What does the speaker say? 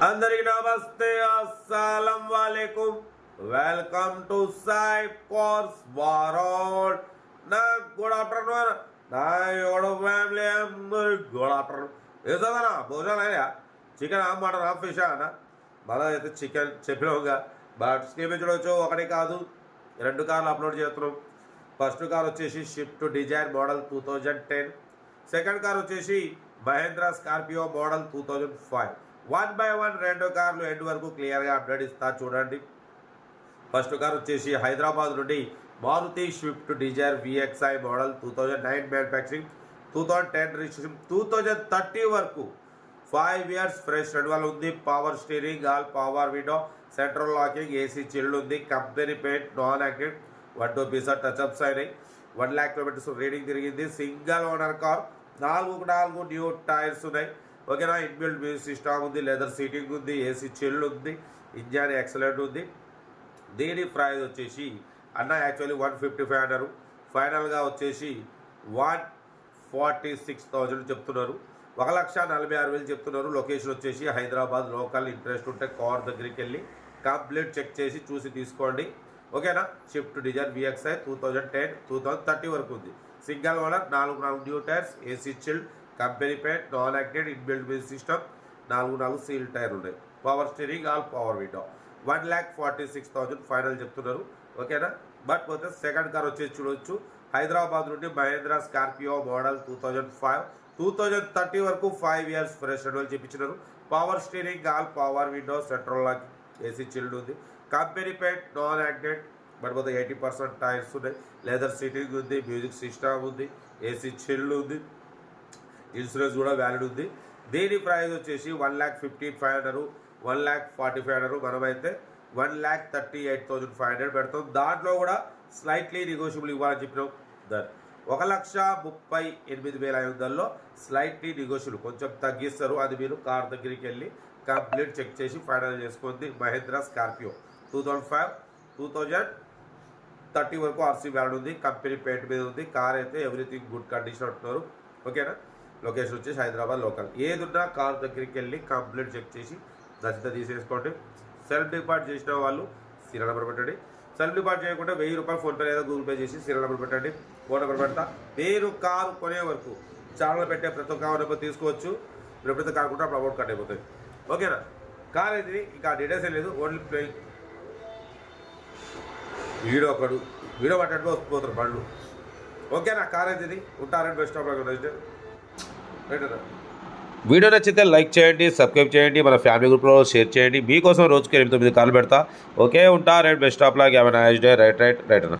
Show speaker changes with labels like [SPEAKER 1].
[SPEAKER 1] అందరికి నమస్తే అస్సలం వాలేకుం వెల్కమ్ టు సాయి కోర్స్ వారోడ్ నా గుడ్ ఆఫ్టర్నూన్ నా ఎవడో ఫ్యామిలీ అందరి గుడ్ ఆఫ్టర్నూన్ ఏదన్నా భోజనం అయినా చికెన్ మటన్ ఫిష్ అన్న మన అయితే చికెన్ చెప్పినావుగా బట్ స్కీమ్ చూడవచ్చు ఒకటి కాదు రెండు కార్లు అప్లోడ్ చేస్తున్నాం ఫస్ట్ కార్ వచ్చేసి Swift Dzire model two thousand ten second car వచ్చేసి Mahindra Scorpio model two thousand five one by one రెండు కార్లు ఎండ్ వరకు క్లియర్గా అప్డేట్ ఇస్తా చూడండి. ఫస్ట్ కార్ వచ్చేసి హైదరాబాద్ నుండి Maruti Swift Dzire VXI model two thousand nine manufacturing two thousand ten registration two thousand thirty వరకు ఫైవ్ ఇయర్స్ ఫ్రెష్ రెన్యువల్ ఉంది. Power steering all power window central locking AC chilled ఉంది. Company paint non active one two pieces touch ups అయినాయి one lakh kilometres reading తిరిగింది. Single owner car నాలుగు నాలుగు new tyres ఉన్నాయి. ఓకేనా? Inbuilt music system ఉంది leather seating ఉంది AC chilled ఉంది ఇంజన్ ఎక్సలెంట్ ఉంది. దీని ప్రైజ్ వచ్చేసి అన్న యాక్చువల్లీ వన్ ఫిఫ్టీ ఫైవ్ అన్నారు ఫైనల్గా వచ్చేసి వన్ ఫార్టీ సిక్స్ థౌజండ్ చెప్తున్నారు. ఒక లక్ష నలభై ఆరు వేలు చెప్తున్నారు. లొకేషన్ వచ్చేసి హైదరాబాద్ లోకల్ ఇంట్రెస్ట్ ఉంటే కార్ దగ్గరికి వెళ్ళి కంప్లీట్ చెక్ చేసి చూసి తీసుకోండి. ఓకేనా? Swift design VXI two thousand ten two thousand thirty వరకు ఉంది. సింగల్ ఓనర్ నాలుగు నాలుగు new tyres AC chilled company paint non acted inbuilt music system నాలుగు నాలుగు సీల్ టైర్ ఉన్నాయి. Power steering all power window one lakh forty six thousand final చెప్తున్నారు. ఓకేనా? But పోతే సెకండ్ కార్ వచ్చేసి చూడొచ్చు. హైదరాబాద్ నుండి Mahindra Scorpio model two thousand five two thousand thirty వరకు ఫైవ్ ఇయర్స్ ఫ్రెష్ అని చెప్పించినారు power steering all power window central lock AC chilled ఉంది. Company paint non acted but పోతే ఎయిటీ పర్సెంట్ టైర్స్ ఉన్నాయి. Leather seating ఉంది music system ఉంది AC chilled ఉంది. Insurance కూడా valid ఉంది. దీని ప్రైస్ వచ్చేసి one lakh fifty five hundred one lakh forty five hundred మనమైతే one lakh thirty eight thousand five hundred పెడతాం. దాంట్లో కూడా స్లైట్లీ నెగోషియబుల్ ఇవ్వాలని చెప్పినాం. దాన్ని ఒక లక్ష ముప్పై ఎనిమిది వేల ఐదు వందల్లో స్లైట్లీ నెగోషియబుల్ కొంచెం తగ్గిస్తారు. అది మీరు కార్ దగ్గరికి వెళ్ళి కంప్లీట్ చెక్ చేసి ఫైనల్ చేసుకుంది Mahindra Scorpio. Two thousand five two thousand thirty వరకు ఆర్సీ వ్యాలెడ్ ఉంది. కంపెనీ పేట్ మీద ఉంది. కార్ అయితే ఎవ్రీథింగ్ గుడ్ కండిషన్ అంటున్నారు. ఓకేనా లొకేషన్ వచ్చేసి హైదరాబాద్ లోకల్. ఏదున్నా కార్ దగ్గరికి వెళ్ళి కంప్లీట్ చెక్ చేసి నచ్చితే తీసేసుకోండి. సెల్ఫ్ డిపార్ట్ చేసిన వాళ్ళు సీరియల్ నెంబర్ పెట్టండి. సెల్ఫ్ డిపార్ట్ చేయకుండా వెయ్యి రూపాయలు ఫోన్పే లేదా గూగుల్ పే చేసి సీరియల్ నెంబర్ పెట్టండి. ఫోన్ నెంబర్ పెడతా. మీరు కారు కొనే వరకు ఛానల్ పెట్టే ప్రతి ఒక్క నెంబర్ తీసుకోవచ్చు. మీరు ఎప్పుడైతే కాకుండా అప్పుడు అమౌంట్ కట్ అయిపోతుంది ఓకేనా? కార్ అయితే ఇంకా డీటెయిల్స్ ఏం లేదు. ఓన్లీ ప్లే వీడియో ఒకడు. వీడియో పట్టడంలో వస్తుపోతారు బండ్లు. ఓకేనా? కార్ అయితే ఉంటారని బెస్ట్ ఆఫ్ రైట్ వీడియో నచ్చితే లైక్ చేయండి సబ్స్క్రైబ్ చేయండి మన ఫ్యామిలీ గ్రూప్లో షేర్ చేయండి. మీకోసం రోజుకి ఎనిమిది తొమ్మిది కాల్ పెడతా. ఓకే ఉంటా. రైట్ బెస్ట్ ఆఫ్ లాగ్ ఏమైనా డే. రైట్ రైట్ రైట్ అన్న.